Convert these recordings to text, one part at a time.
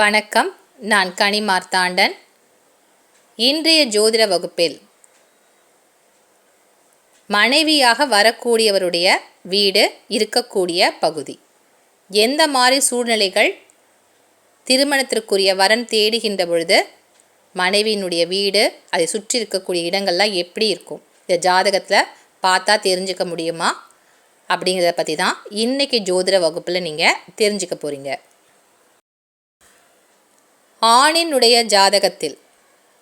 வணக்கம். நான் கனி மார்த்தாண்டன். இன்றைய ஜோதிட வகுப்பில் மனைவியாக வரக்கூடியவருடைய வீடு இருக்கக்கூடிய பகுதி. எந்த மாதிரி சூழ்நிலைகள் திருமணத்திற்குரிய வரன் தேடுகின்ற பொழுது மனைவியினுடைய வீடு அதை சுற்றி இருக்கக்கூடிய இடங்கள்லாம் எப்படி இருக்கும்? இந்த ஜாதகத்தில் பார்த்தா தெரிஞ்சுக்க முடியுமா? அப்படிங்கிறத பற்றி தான் இன்றைக்கி ஜோதிட வகுப்பில் நீங்கள் தெரிஞ்சுக்க போகிறீங்க ஆணினுடைய ஜாதகத்தில்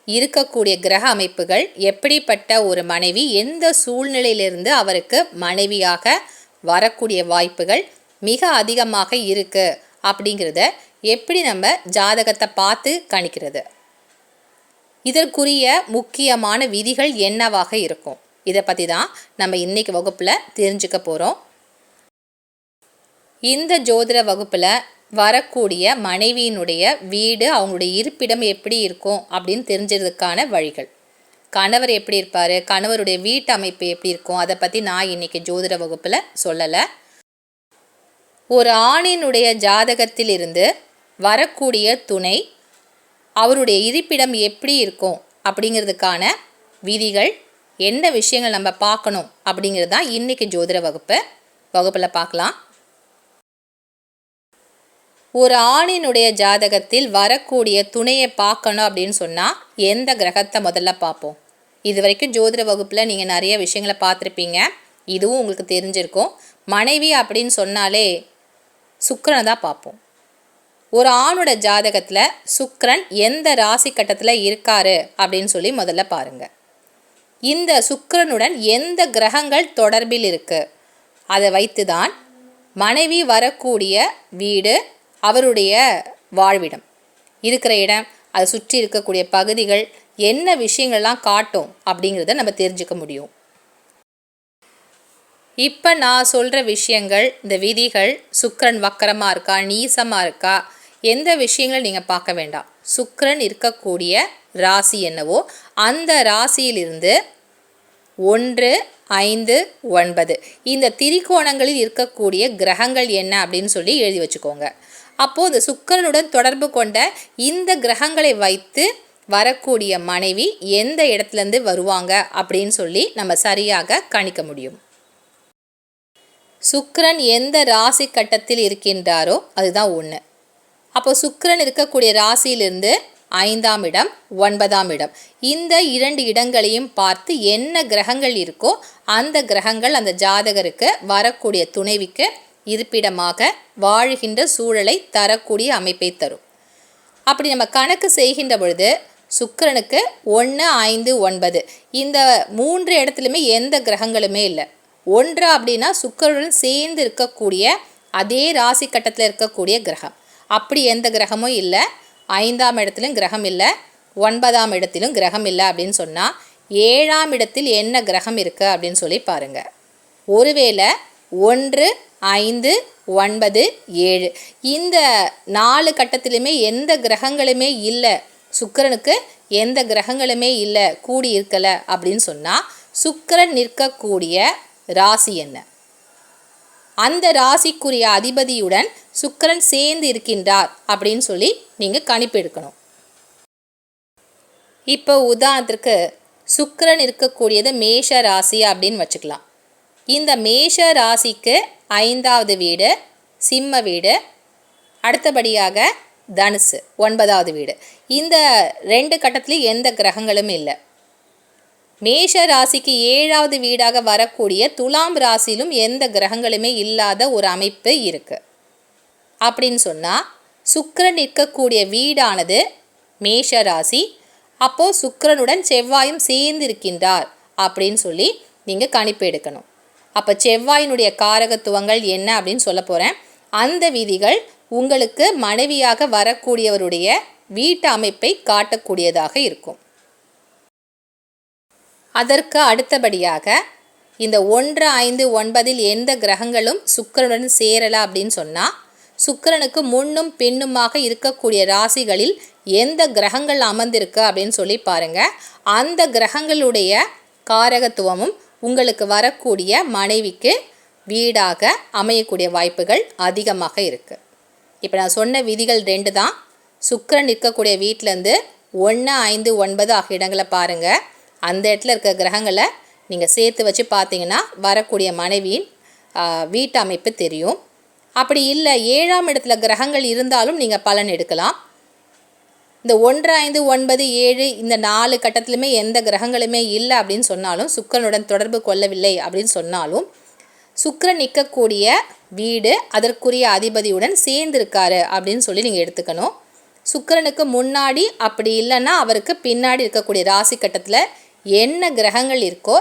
இருக்கக்கூடிய கிரக அமைப்புகள் எப்படிப்பட்ட ஒரு மனைவி எந்த சூழ்நிலையிலிருந்து அவருக்கு மனைவியாக வரக்கூடிய வாய்ப்புகள் மிக அதிகமாக இருக்கு அப்படிங்கிறத எப்படி நம்ம ஜாதகத்தை பார்த்து கணிக்கிறது. இதற்குரிய முக்கியமான விதிகள் என்னவாக இருக்கும்? இதை பற்றி தான் நம்ம இன்னைக்கு வகுப்பில் தெரிஞ்சுக்க போகிறோம் இந்த ஜோதிட வகுப்பில் வரக்கூடிய மனைவியினுடைய வீடு அவங்களுடைய இருப்பிடம் எப்படி இருக்கும் அப்படின்னு தெரிஞ்சதுக்கான வழிகள். கணவர் எப்படி இருப்பார்? கணவருடைய வீட்டு அமைப்பு எப்படி இருக்கும்? அதை பற்றி நான் இன்றைக்கி ஜோதிட வகுப்பில் சொல்லலை. ஒரு ஆணினுடைய ஜாதகத்திலிருந்து வரக்கூடிய துணை அவருடைய இருப்பிடம் எப்படி இருக்கும் அப்படிங்கிறதுக்கான விதிகள் என்ன விஷயங்கள் நம்ம பார்க்கணும் அப்படிங்கிறது தான் இன்றைக்கி ஜோதிட வகுப்பு. வகுப்பில் பார்க்கலாம். ஒரு ஆணினுடைய ஜாதகத்தில் வரக்கூடிய துணையை பார்க்கணும் அப்படின்னு சொன்னால் எந்த கிரகத்தை முதல்ல பார்ப்போம். இது வரைக்கும் ஜோதிட வகுப்பில் நீங்கள் நிறைய விஷயங்களை பார்த்துருப்பீங்க. இதுவும் உங்களுக்கு தெரிஞ்சிருக்கும். மனைவி அப்படின்னு சொன்னாலே சுக்கரனை தான் பார்ப்போம். ஒரு ஆணோட ஜாதகத்தில் சுக்கரன் எந்த ராசி கட்டத்தில் இருக்காரு அப்படின்னு சொல்லி முதல்ல பாருங்கள் இந்த சுக்கரனுடன் எந்த கிரகங்கள் தொடர்பில் இருக்குது அதை வைத்து தான் மனைவி வரக்கூடிய வீடு அவருடைய வாழ்விடம். இருக்கிற இடம் அதை சுற்றி இருக்கக்கூடிய பகுதிகள் என்ன விஷயங்கள்லாம் காட்டும் அப்படிங்கிறத நம்ம தெரிஞ்சுக்க முடியும். இப்போ நான் சொல்கிற விஷயங்கள் இந்த விதிகள் சுக்கரன் வக்கரமாக இருக்கா நீசமாக இருக்கா எந்த விஷயங்களும் நீங்கள் பார்க்க வேண்டாம். சுக்கரன் இருக்கக்கூடிய ராசி என்னவோ அந்த ராசியிலிருந்து ஒன்று ஐந்து ஒன்பது. இந்த திரிகோணங்களில் இருக்கக்கூடிய கிரகங்கள் என்ன அப்படின்னு சொல்லி எழுதி வச்சுக்கோங்க. அப்போது சுக்கரனுடன் தொடர்பு கொண்ட இந்த கிரகங்களை வைத்து வரக்கூடிய மனைவி எந்த இடத்துலேருந்து வருவாங்க அப்படின்னு சொல்லி நம்ம சரியாக கணிக்க முடியும். சுக்கரன் எந்த ராசி கட்டத்தில் இருக்கின்றாரோ அதுதான் ஒன்று அப்போ சுக்கரன் இருக்கக்கூடிய ராசியிலிருந்து ஐந்தாம் இடம் ஒன்பதாம் இடம். இந்த இரண்டு இடங்களையும் பார்த்து என்ன கிரகங்கள் இருக்கோ அந்த கிரகங்கள் அந்த ஜாதகருக்கு வரக்கூடிய துணைவிக்கு இருப்பிடமாக வாழுகின்ற சூழலை தரக்கூடிய அமைப்பை தரும். அப்படி நம்ம கணக்கு செய்கின்ற பொழுது சுக்கரனுக்கு ஒன்று ஐந்து ஒன்பது இந்த மூன்று இடத்துலையுமே எந்த கிரகங்களுமே இல்லை. ஒன்று அப்படின்னா சுக்கரனுடன் சேர்ந்து இருக்கக்கூடிய அதே ராசி கட்டத்தில் இருக்கக்கூடிய கிரகம். அப்படி எந்த கிரகமும் இல்லை. ஐந்தாம் இடத்திலும் கிரகம் இல்லை. ஒன்பதாம் இடத்திலும் கிரகம் இல்லை அப்படின்னு சொன்னால் ஏழாம் இடத்தில் என்ன கிரகம் இருக்குது அப்படின்னு சொல்லி பாருங்கள் ஒருவேளை ஒன்று ஐந்து ஒன்பது ஏழு. இந்த நாலு கட்டத்திலுமே எந்த கிரகங்களுமே இல்லை. சுக்கரனுக்கு எந்த கிரகங்களுமே இல்லை. கூடி இருக்கலை அப்படின்னு சொன்னால் சுக்கரன் நிற்கக்கூடிய ராசி என்ன? அந்த ராசிக்குரிய அதிபதியுடன் சுக்கரன் சேர்ந்து இருக்கின்றார் அப்படின்னு சொல்லி நீங்கள் கணிப்பெடுக்கணும் இப்போ உதாரணத்திற்கு சுக்கரன் இருக்கக்கூடியது மேஷ ராசி அப்படின்னு வச்சுக்கலாம். இந்த மேஷ ராசிக்கு ஐந்தாவது வீடு சிம்ம வீடு அடுத்தபடியாக தனுசு ஒன்பதாவது வீடு. இந்த ரெண்டு கட்டத்துலேயும் எந்த கிரகங்களும் இல்லை. மேஷ ராசிக்கு ஏழாவது வீடாக வரக்கூடிய துலாம் ராசியிலும் எந்த கிரகங்களுமே இல்லாத ஒரு அமைப்பு இருக்குது அப்படின்னு சொன்னால் சுக்கரன் நிற்கக்கூடிய வீடானது மேஷ ராசி. அப்போது சுக்கரனுடன் செவ்வாயும் சேர்ந்து இருக்கின்றார் அப்படின்னு சொல்லி நீங்கள் கணிப்பு எடுக்கணும். அப்போ செவ்வாயினுடைய காரகத்துவங்கள் என்ன அப்படின்னு சொல்ல போகிறேன் அந்த விதிகள் உங்களுக்கு மனைவியாக வரக்கூடியவருடைய வீட்டு அமைப்பை காட்டக்கூடியதாக இருக்கும். அதற்கு அடுத்தபடியாக இந்த ஒன்று ஐந்து ஒன்பதில் எந்த கிரகங்களும் சுக்கரனுடன் சேரலா அப்படின்னு சொன்னால் சுக்கரனுக்கு முன்னும் பின்னுமாக இருக்கக்கூடிய ராசிகளில் எந்த கிரகங்கள் அமர்ந்திருக்கு அப்படின்னு சொல்லி பாருங்கள் அந்த கிரகங்களுடைய காரகத்துவமும் உங்களுக்கு வரக்கூடிய மனைவிக்கு வீடாக அமையக்கூடிய வாய்ப்புகள் அதிகமாக இருக்குது இப்போ நான் சொன்ன விதிகள் ரெண்டு தான். சுக்கிரன் இருக்கக்கூடிய வீட்டிலேருந்து ஒன்று ஐந்து ஒன்பது ஆகிய இடங்களை பாருங்கள் அந்த இடத்துல இருக்க கிரகங்களை நீங்கள் சேர்த்து வச்சு பார்த்தீங்கன்னா வரக்கூடிய மனைவியின் வீட்டு அமைப்பு தெரியும். அப்படி இல்லை ஏழாம் இடத்துல கிரகங்கள் இருந்தாலும் நீங்கள் பலன் எடுக்கலாம். இந்த ஒன்று ஐந்து ஒன்பது ஏழு இந்த நாலு கட்டத்திலுமே எந்த கிரகங்களுமே இல்லை அப்படின்னு சொன்னாலும் சுக்கிரனுடன் தொடர்பு கொள்ளவில்லை அப்படின்னு சொன்னாலும் சுக்கிரன் நிற்கக்கூடிய வீடு அதற்குரிய அதிபதியுடன் சேர்ந்திருக்காரு அப்படின்னு சொல்லி நீங்கள் எடுத்துக்கணும். சுக்கிரனுக்கு முன்னாடி அப்படி இல்லைன்னா அவருக்கு பின்னாடி இருக்கக்கூடிய ராசி கட்டத்தில் என்ன கிரகங்கள் இருக்கோ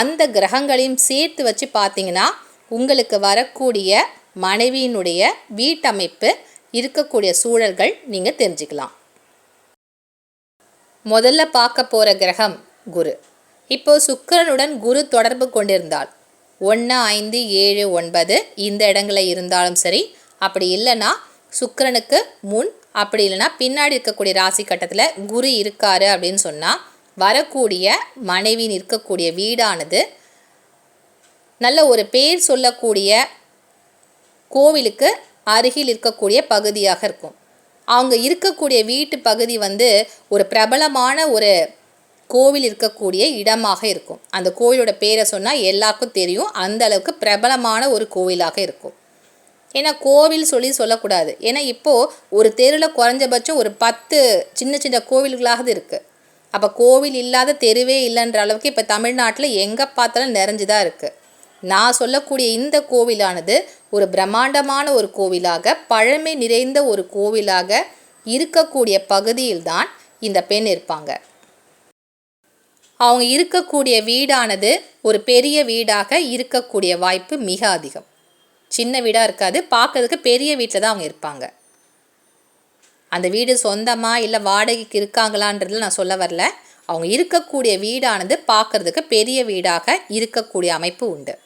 அந்த கிரகங்களையும் சேர்த்து வச்சு பார்த்தீங்கன்னா உங்களுக்கு வரக்கூடிய மனைவியினுடைய வீட்டமைப்பு இருக்கக்கூடிய சூழல்கள் நீங்கள் தெரிஞ்சுக்கலாம். முதல்ல பார்க்க போகிற கிரகம் குரு. இப்போ சுக்கிரனுடன் குரு தொடர்பு கொண்டிருந்தால் ஒன்று ஐந்து ஏழு ஒன்பது இந்த இடங்களில் இருந்தாலும் சரி அப்படி இல்லைன்னா சுக்கரனுக்கு முன் அப்படி இல்லைன்னா பின்னாடி இருக்கக்கூடிய ராசி கட்டத்தில் குரு இருக்காரு அப்படின்னு சொன்னால் வரக்கூடிய மனைவி இருக்கக்கூடிய வீடானது நல்ல ஒரு பேர் சொல்லக்கூடிய கோவிலுக்கு அருகில் இருக்கக்கூடிய பகுதியாக இருக்கும். அவங்க இருக்கக்கூடிய வீட்டு பகுதி வந்து ஒரு பிரபலமான ஒரு கோவில் இருக்கக்கூடிய இடமாக இருக்கும். அந்த கோவிலோட பேரை சொன்னால் எல்லாருக்கும் தெரியும். அந்த அளவுக்கு பிரபலமான ஒரு கோவிலாக இருக்கும். ஏன்னா கோவில் சொல்லி சொல்லக்கூடாது. ஏன்னா இப்போது ஒரு தெருவில் குறைஞ்சபட்சம் ஒரு பத்து சின்ன சின்ன கோவில்களாவது இருக்குது அப்போ கோவில் இல்லாத தெருவே இல்லைன்ற அளவுக்கு இப்போ தமிழ்நாட்டில் எங்கே பார்த்தாலும் நிறைஞ்சு தான் இருக்குது நான் சொல்லக்கூடிய இந்த கோவிலானது ஒரு பிரம்மாண்டமான ஒரு கோவிலாக பழமை நிறைந்த ஒரு கோவிலாக இருக்கக்கூடிய பகுதியில்தான் இந்த பெண் இருப்பாங்க. அவங்க இருக்கக்கூடிய வீடானது ஒரு பெரிய வீடாக இருக்கக்கூடிய வாய்ப்பு மிக அதிகம். சின்ன வீடாக இருக்காது பார்க்கறதுக்கு பெரிய வீட்டில் தான் அவங்க இருப்பாங்க. அந்த வீடு சொந்தமாக இல்லை வாடகைக்கு இருக்காங்களான்றதுல நான் சொல்ல வரல. அவங்க இருக்கக்கூடிய வீடானது பார்க்கறதுக்கு பெரிய வீடாக இருக்கக்கூடிய அமைப்பு உண்டு.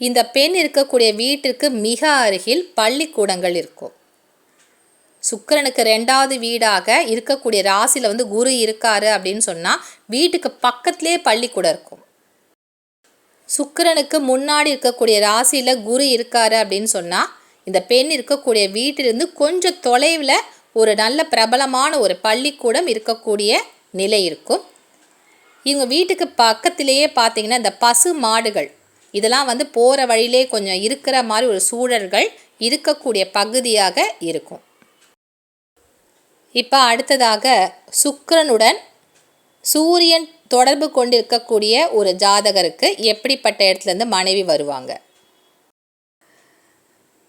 இந்த பெண் இருக்கக்கூடிய வீட்டிற்கு மிக அருகில் பள்ளிக்கூடங்கள் இருக்கும். சுக்கிரனுக்கு ரெண்டாவது வீடாக இருக்கக்கூடிய ராசியில் வந்து குரு இருக்காரு அப்படின்னு சொன்னால் வீட்டுக்கு பக்கத்துலேயே பள்ளிக்கூடம் இருக்கும். சுக்கிரனுக்கு முன்னாடி இருக்கக்கூடிய ராசியில் குரு இருக்காரு அப்படின்னு சொன்னால் இந்த பெண் இருக்கக்கூடிய வீட்டிலிருந்து கொஞ்சம் தொலைவில் ஒரு நல்ல பிரபலமான ஒரு பள்ளிக்கூடம் இருக்கக்கூடிய நிலை இருக்கும். இவங்க வீட்டுக்கு பக்கத்திலேயே பார்த்தீங்கன்னா இந்த பசு மாடுகள் இதெல்லாம் வந்து போகிற வழியிலே கொஞ்சம் இருக்கிற மாதிரி ஒரு சூழல்கள் இருக்கக்கூடிய பகுதியாக இருக்கும். இப்போ அடுத்ததாக சுக்கரனுடன் சூரியன் தொடர்பு கொண்டிருக்கக்கூடிய ஒரு ஜாதகருக்கு எப்படிப்பட்ட இடத்துலேருந்து மனைவி வருவாங்க?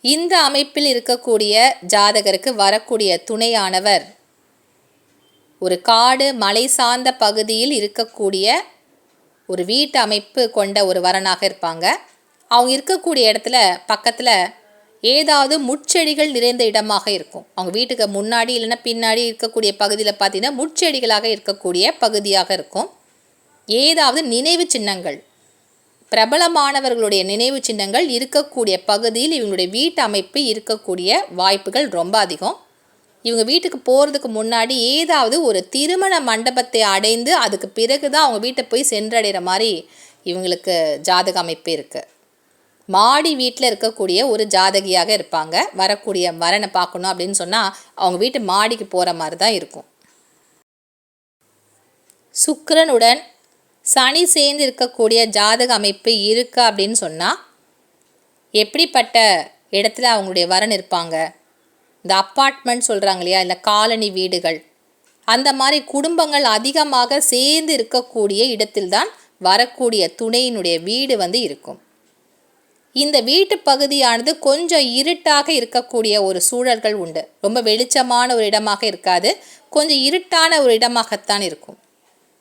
இந்த அமைப்பில் இருக்கக்கூடிய ஜாதகருக்கு வரக்கூடிய துணையானவர் ஒரு காடு மலை சார்ந்த பகுதியில் இருக்கக்கூடிய ஒரு வீட்டு அமைப்பு கொண்ட ஒரு வரனாக இருப்பாங்க. அவங்க இருக்கக்கூடிய இடத்துல பக்கத்தில் ஏதாவது முட்செடிகள் நிறைந்த இடமாக இருக்கும். அவங்க வீட்டுக்கு முன்னாடி இல்லைன்னா பின்னாடி இருக்கக்கூடிய பகுதியில் பார்த்தீங்கன்னா முட்செடிகளாக இருக்கக்கூடிய பகுதியாக இருக்கும். ஏதாவது நினைவு சின்னங்கள் பிரபலமானவர்களுடைய நினைவு சின்னங்கள் இருக்கக்கூடிய பகுதியில் இவங்களுடைய வீட்டு அமைப்பு இருக்கக்கூடிய வாய்ப்புகள் ரொம்ப அதிகம். இவங்க வீட்டுக்கு போகிறதுக்கு முன்னாடி ஏதாவது ஒரு திருமண மண்டபத்தை அடைந்து அதுக்கு பிறகு தான் அவங்க வீட்டை போய் சென்றடைகிற மாதிரி இவங்களுக்கு ஜாதக அமைப்பு இருக்குது மாடி வீட்டில் இருக்கக்கூடிய ஒரு ஜாதகியாக இருப்பாங்க. வரக்கூடிய வரனை பார்க்கணும் அப்படின்னு சொன்னால் அவங்க வீட்டு மாடிக்கு போகிற மாதிரி தான் இருக்கும். சுக்கரனுடன் சனி சேர்ந்து இருக்கக்கூடிய ஜாதக அமைப்பு இருக்கு அப்படின்னு சொன்னால் எப்படிப்பட்ட இடத்துல அவங்களுடைய வரன் இருப்பாங்க? இந்த அப்பார்ட்மெண்ட் சொல்கிறாங்க இல்லையா இல்லை காலனி வீடுகள். அந்த மாதிரி குடும்பங்கள் அதிகமாக சேர்ந்து இருக்கக்கூடிய இடத்தில்தான் வரக்கூடிய துணையினுடைய வீடு வந்து இருக்கும். இந்த வீட்டு பகுதியானது கொஞ்சம் இருட்டாக இருக்கக்கூடிய ஒரு சூழல்கள் உண்டு. ரொம்ப வெளிச்சமான ஒரு இடமாக இருக்காது. கொஞ்சம் இருட்டான ஒரு இடமாகத்தான் இருக்கும்.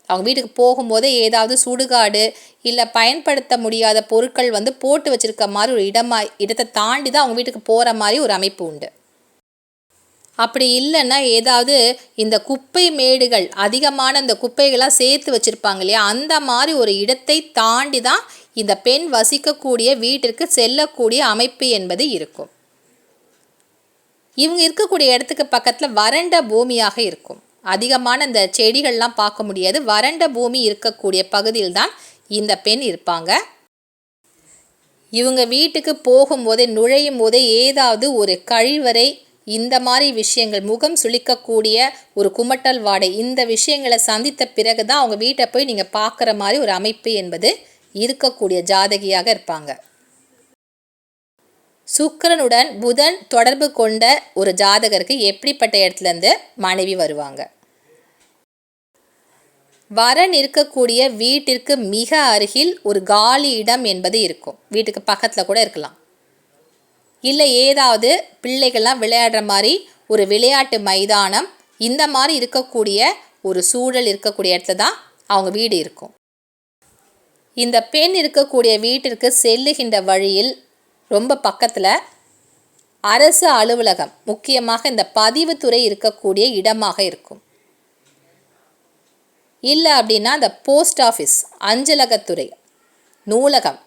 அவங்க வீட்டுக்கு போகும்போதே ஏதாவது சுடுகாடு இல்லை பயன்படுத்த முடியாத பொருட்கள் வந்து போட்டு வச்சிருக்க மாதிரி ஒரு இடமா இடத்தை தாண்டி தான் அவங்க வீட்டுக்கு போகிற மாதிரி ஒரு அமைப்பு உண்டு. அப்படி இல்லைன்னா ஏதாவது இந்த குப்பை மேடுகள் அதிகமான இந்த குப்பைகளாக சேர்த்து வச்சுருப்பாங்க இல்லையா? அந்த மாதிரி ஒரு இடத்தை தாண்டி தான் இந்த பெண் வசிக்கக்கூடிய வீட்டிற்கு செல்லக்கூடிய அமைப்பு என்பது இருக்கும். இவங்க இருக்கக்கூடிய இடத்துக்கு பக்கத்தில் வறண்ட பூமியாக இருக்கும். அதிகமான இந்த செடிகள்லாம் பார்க்க முடியாது. வறண்ட பூமி இருக்கக்கூடிய பகுதியில் தான் இந்த பெண் இருப்பாங்க. இவங்க வீட்டுக்கு போகும்போதே நுழையும் போதே ஏதாவது ஒரு கழிவறை இந்த மாதிரி விஷயங்கள் முகம் சுளிக்கக்கூடிய ஒரு குமட்டல் வாடை இந்த விஷயங்களை சந்தித்த பிறகு தான் அவங்க வீட்டை போய் நீங்கள் பார்க்குற மாதிரி ஒரு அமைப்பு என்பது இருக்கக்கூடிய ஜாதகியாக இருப்பாங்க. சுக்கரனுடன் புதன் தொடர்பு கொண்ட ஒரு ஜாதகருக்கு எப்படிப்பட்ட இடத்துலேருந்து மனைவி வருவாங்க? வரன் இருக்கக்கூடிய வீட்டிற்கு மிக அருகில் ஒரு காலி இடம் என்பது இருக்கும். வீட்டுக்கு பக்கத்தில் கூட இருக்கலாம். இல்லை ஏதாவது பிள்ளைகள்லாம் விளையாடுற மாதிரி ஒரு விளையாட்டு மைதானம் இந்த மாதிரி இருக்கக்கூடிய ஒரு சூழல் இருக்கக்கூடிய இடத்துல தான் அவங்க வீடு இருக்கும். இந்த பெண் இருக்கக்கூடிய வீட்டிற்கு செல்லுகின்ற வழியில் ரொம்ப பக்கத்தில் அரசு அலுவலகம் முக்கியமாக இந்த பதிவுத்துறை இருக்கக்கூடிய இடமாக இருக்கும். இல்லை அப்படின்னா இந்த போஸ்ட் ஆஃபீஸ் அஞ்சலகத்துறை நூலகம்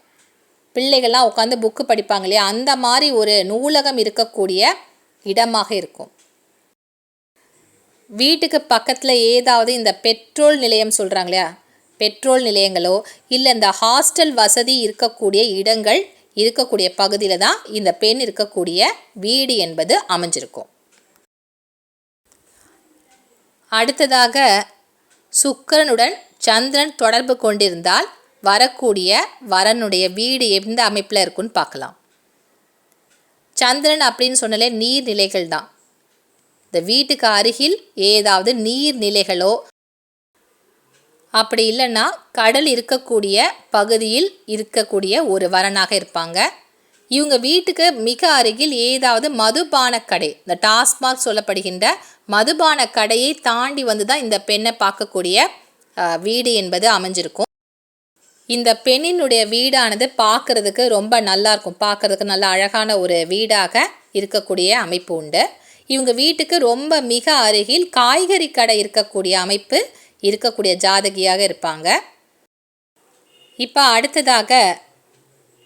பிள்ளைகள்லாம் உட்காந்து புக்கு படிப்பாங்க இல்லையா? அந்த மாதிரி ஒரு நூலகம் இருக்கக்கூடிய இடமாக இருக்கும். வீட்டுக்கு பக்கத்தில் ஏதாவது இந்த பெட்ரோல் நிலையம் சொல்கிறாங்க இல்லையா? பெட்ரோல் நிலையங்களோ இல்லை இந்த ஹாஸ்டல் வசதி இருக்கக்கூடிய இடங்கள் இருக்கக்கூடிய பகுதியில் தான் இந்த பெண் இருக்கக்கூடிய வீடு என்பது அமைஞ்சிருக்கும். அடுத்ததாக சுக்கிரனுடன் சந்திரன் தொடர்பு கொண்டிருந்தால் வரக்கூடிய வரனுடைய வீடு எந்த அமைப்பில் இருக்குன்னு பார்க்கலாம். சந்திரன் அப்படின்னு சொன்னாலே நீர்நிலைகள் தான். இந்த வீட்டுக்கு அருகில் ஏதாவது நீர்நிலைகளோ அப்படி இல்லைன்னா கடல் இருக்கக்கூடிய பகுதியில் இருக்கக்கூடிய ஒரு வரனாக இருப்பாங்க. இவங்க வீட்டுக்கு மிக அருகில் ஏதாவது மதுபான கடை இந்த டாஸ்மாக் சொல்லப்படுகின்ற மதுபான கடையை தாண்டி வந்து தான் இந்த பெண்ணை பார்க்கக்கூடிய வீடு என்பது அமைஞ்சிருக்கும். இந்த பெண்ணினுடைய வீடானது பார்க்கறதுக்கு ரொம்ப நல்லா இருக்கும் பார்க்கறதுக்கு நல்ல அழகான ஒரு வீடாக இருக்கக்கூடிய அமைப்பு உண்டு. இவங்க வீட்டுக்கு ரொம்ப மிக அருகில் காய்கறி கடை இருக்கக்கூடிய அமைப்பு இருக்கக்கூடிய ஜாதகியாக இருப்பாங்க. இப்போ அடுத்ததாக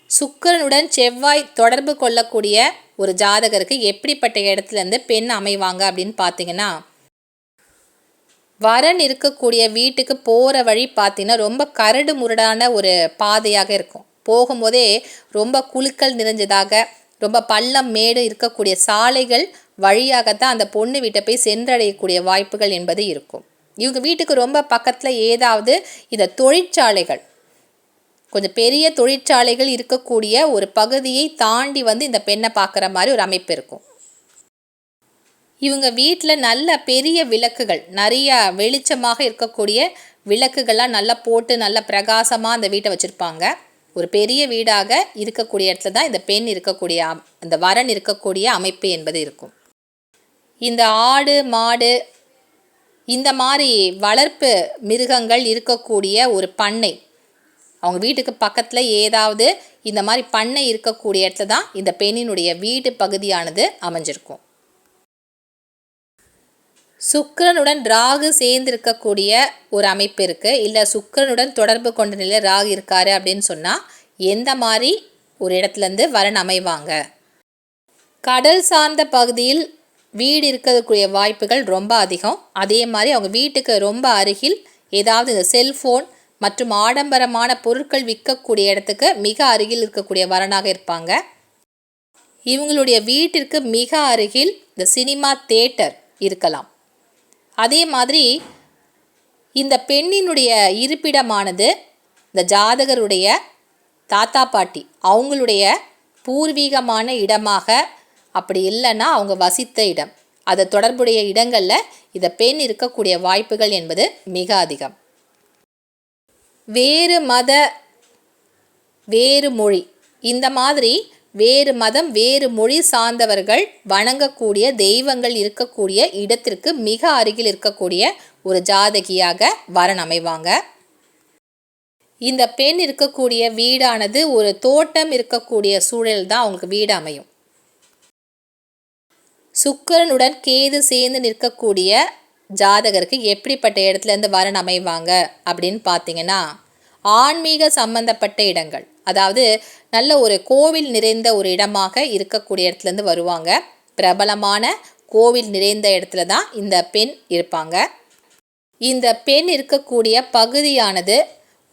சுக்கிரனுடன் செவ்வாய் தொடர்பு கொள்ளக்கூடிய ஒரு ஜாதகருக்கு எப்படிப்பட்ட இடத்துலேருந்து பெண் அமைவாங்க அப்படின்னு பார்த்தீங்கன்னா வரன் இருக்கக்கூடிய வீட்டுக்கு போகிற வழி பார்த்தீங்கன்னா ரொம்ப கரடு முரடான ஒரு பாதையாக இருக்கும். போகும்போதே ரொம்ப குலுக்கல் நிறைஞ்சதாக ரொம்ப பள்ளம் மேடு இருக்கக்கூடிய சாலைகள் வழியாகத்தான் அந்த பொண்ணு வீட்டை போய் சென்றடையக்கூடிய வாய்ப்புகள் என்பது இருக்கும். இவங்க வீட்டுக்கு ரொம்ப பக்கத்தில் ஏதாவது இந்த தொழிற்சாலைகள் கொஞ்சம் பெரிய தொழிற்சாலைகள் இருக்கக்கூடிய ஒரு பகுதியை தாண்டி வந்து இந்த பெண்ணை பார்க்குற மாதிரி ஒரு அமைப்பு இருக்கும். இவங்க வீட்டில் நல்ல பெரிய விளக்குகள் நிறையா வெளிச்சமாக இருக்கக்கூடிய விளக்குகள்லாம் நல்லா போட்டு நல்ல பிரகாசமாக அந்த வீட்டை வச்சுருப்பாங்க. ஒரு பெரிய வீடாக இருக்கக்கூடிய இடத்துல தான் இந்த பெண் இருக்கக்கூடிய அந்த வரன் இருக்கக்கூடிய அமைப்பு என்பது இருக்கும். இந்த ஆடு மாடு இந்த மாதிரி வளர்ப்பு மிருகங்கள் இருக்கக்கூடிய ஒரு பண்ணை அவங்க வீட்டுக்கு பக்கத்தில் ஏதாவது இந்த மாதிரி பண்ணை இருக்கக்கூடிய இடத்துல தான் இந்த பெண்ணினுடைய வீடு பகுதியானது அமைஞ்சிருக்கும். சுக்கரனுடன் ராகு சேர்ந்திருக்கக்கூடிய ஒரு அமைப்பு இருக்குது இல்லை சுக்கரனுடன் தொடர்பு கொண்ட நிலையில் ராகு இருக்காரு அப்படின்னு சொன்னால் எந்த மாதிரி ஒரு இடத்துலேருந்து வரன் அமைவாங்க? கடல் சார்ந்த பகுதியில் வீடு இருக்கக்கூடிய வாய்ப்புகள் ரொம்ப அதிகம். அதே மாதிரி அவங்க வீட்டுக்கு ரொம்ப அருகில் ஏதாவது இந்த செல்ஃபோன் மற்றும் ஆடம்பரமான பொருட்கள் விற்கக்கூடிய இடத்துக்கு மிக அருகில் இருக்கக்கூடிய வரனாக இருப்பாங்க. இவங்களுடைய வீட்டிற்கு மிக அருகில் இந்த சினிமா தேட்டர் இருக்கலாம். அதே மாதிரி இந்த பெண்ணினுடைய இருப்பிடமானது இந்த ஜாதகருடைய தாத்தா பாட்டி அவங்களுடைய பூர்வீகமான இடமாக அப்படி இல்லைன்னா அவங்க வசித்த இடம். அதை தொடர்புடைய இடங்களில் இந்த பெண் இருக்கக்கூடிய வாய்ப்புகள் என்பது மிக அதிகம். வேறு மத வேறு மொழி இந்த மாதிரி வேறு மதம் வேறு மொழி சார்ந்தவர்கள் வணங்கக்கூடிய தெய்வங்கள் இருக்கக்கூடிய இடத்திற்கு மிக அருகில் இருக்கக்கூடிய ஒரு ஜாதகியாக வரன் அமைவாங்க. இந்த பெண் இருக்கக்கூடிய வீடானது ஒரு தோட்டம் இருக்கக்கூடிய சூழல் தான் அவங்களுக்கு வீடு அமையும். சுக்கிரனுடன் கேது சேர்ந்து நிற்கக்கூடிய ஜாதகருக்கு எப்படிப்பட்ட இடத்துல இருந்து வரன் அமைவாங்க அப்படின்னு பார்த்தீங்கன்னா ஆன்மீக சம்பந்தப்பட்ட இடங்கள். அதாவது நல்ல ஒரு கோவில் நிறைந்த ஒரு இடமாக இருக்கக்கூடிய இடத்துலேருந்து வருவாங்க. பிரபலமான கோவில் நிறைந்த இடத்துல தான் இந்த பெண் இருப்பாங்க. இந்த பெண் இருக்கக்கூடிய பகுதியானது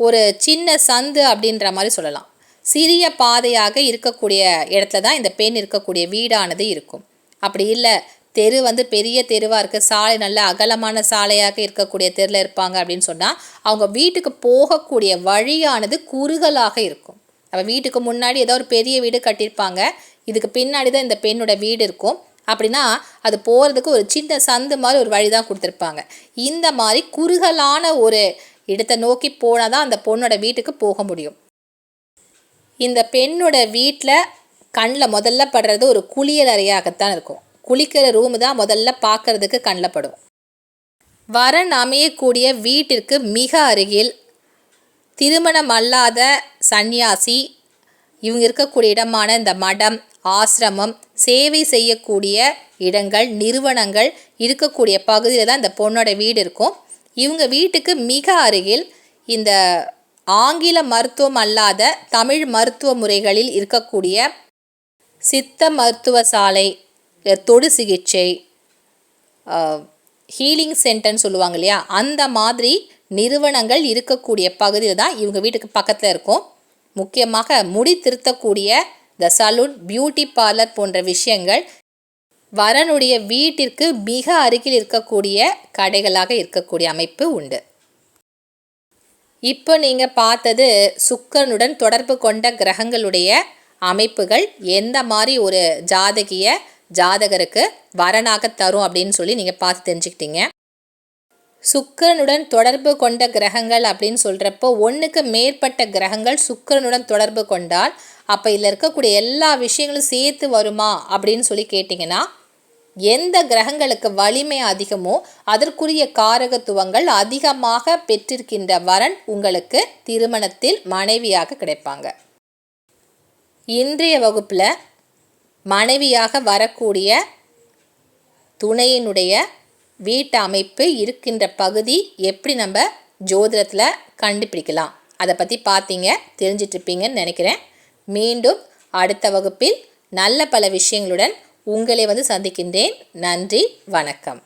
ஒரு சின்ன சந்து அப்படின்ற மாதிரி சொல்லலாம். சிறிய பாதையாக இருக்கக்கூடிய இடத்துல தான் இந்த பெண் இருக்கக்கூடிய வீடானது இருக்கும். அப்படி இல்லை தெரு வந்து பெரிய தெருவாக இருக்குது சாலை நல்ல அகலமான சாலையாக இருக்கக்கூடிய தெருவில் இருப்பாங்க அப்படின்னு சொன்னால் அவங்க வீட்டுக்கு போகக்கூடிய வழியானது குறுகலாக இருக்கும். அப்போ வீட்டுக்கு முன்னாடி ஏதோ ஒரு பெரிய வீடு கட்டியிருப்பாங்க. இதுக்கு பின்னாடி தான் இந்த பெண்ணோட வீடு இருக்கும். அப்படின்னா அது போகிறதுக்கு ஒரு சின்ன சந்து மாதிரி ஒரு வழி தான் கொடுத்துருப்பாங்க. இந்த மாதிரி குறுகலான ஒரு இடத்தை நோக்கி போனால் தான் அந்த பொண்ணோட வீட்டுக்கு போக முடியும். இந்த பெண்ணோட வீட்டில் கண்ணில் முதல்ல படுறது ஒரு குளியல் அறையாகத்தான் இருக்கும். குளிக்கிற ரூமு தான் முதல்ல பார்க்கறதுக்கு கண்ணப்படும் வரன் அமையக்கூடிய வீட்டிற்கு மிக அருகில் திருமணம் அல்லாத சந்நியாசி இவங்க இருக்கக்கூடிய இடமான இந்த மடம் ஆசிரமம் சேவை செய்யக்கூடிய இடங்கள் நிறுவனங்கள் இருக்கக்கூடிய பகுதியில் தான் இந்த பொண்ணோட வீடு இருக்கும். இவங்க வீட்டுக்கு மிக அருகில் இந்த ஆங்கில மருத்துவம் அல்லாத தமிழ் மருத்துவ முறைகளில் இருக்கக்கூடிய சித்த மருத்துவ சாலை தொடு சிகிச்சை ஹீலிங் சென்டர்னு சொல்லுவாங்க இல்லையா? அந்த மாதிரி நிறுவனங்கள் இருக்கக்கூடிய பகுதியில் தான் இவங்க வீட்டுக்கு பக்கத்தில் இருக்கும். முக்கியமாக முடி திருத்தக்கூடிய த சலூன் பியூட்டி பார்லர் போன்ற விஷயங்கள் வரனுடைய வீட்டிற்கு மிக அருகில் இருக்கக்கூடிய கடைகளாக இருக்கக்கூடிய அமைப்பு உண்டு. இப்போ நீங்கள் பார்த்தது சுக்கரனுடன் தொடர்பு கொண்ட கிரகங்களுடைய அமைப்புகள் எந்த மாதிரி ஒரு ஜாதகிய ஜாதகருக்கு வரனாக தரும் அப்படின்னு சொல்லி நீங்கள் பார்த்து தெரிஞ்சுக்கிட்டீங்க. சுக்கரனுடன் தொடர்பு கொண்ட கிரகங்கள் அப்படின்னு சொல்கிறப்போ ஒன்றுக்கு மேற்பட்ட கிரகங்கள் சுக்கரனுடன் தொடர்பு கொண்டால் அப்போ இதில் இருக்கக்கூடிய எல்லா விஷயங்களும் சேர்த்து வருமா அப்படின்னு சொல்லி கேட்டிங்கன்னா எந்த கிரகங்களுக்கு வலிமை அதிகமோ அதற்குரிய காரகத்துவங்கள் அதிகமாக பெற்றிருக்கின்ற வரன் உங்களுக்கு திருமணத்தில் மனைவியாக கிடைப்பாங்க. இன்றைய வகுப்பில் மனைவியாக வரக்கூடிய துணையினுடைய வீட்டு அமைப்பு இருக்கின்ற பகுதி எப்படி நம்ம ஜோதிடத்தில் கண்டுபிடிக்கலாம்? அதை பற்றி பார்த்தீங்க தெரிஞ்சிட்ருப்பீங்கன்னு நினைக்கிறேன். மீண்டும் அடுத்த வகுப்பில் நல்ல பல விஷயங்களுடன் உங்களை வந்து சந்திக்கின்றேன். நன்றி வணக்கம்.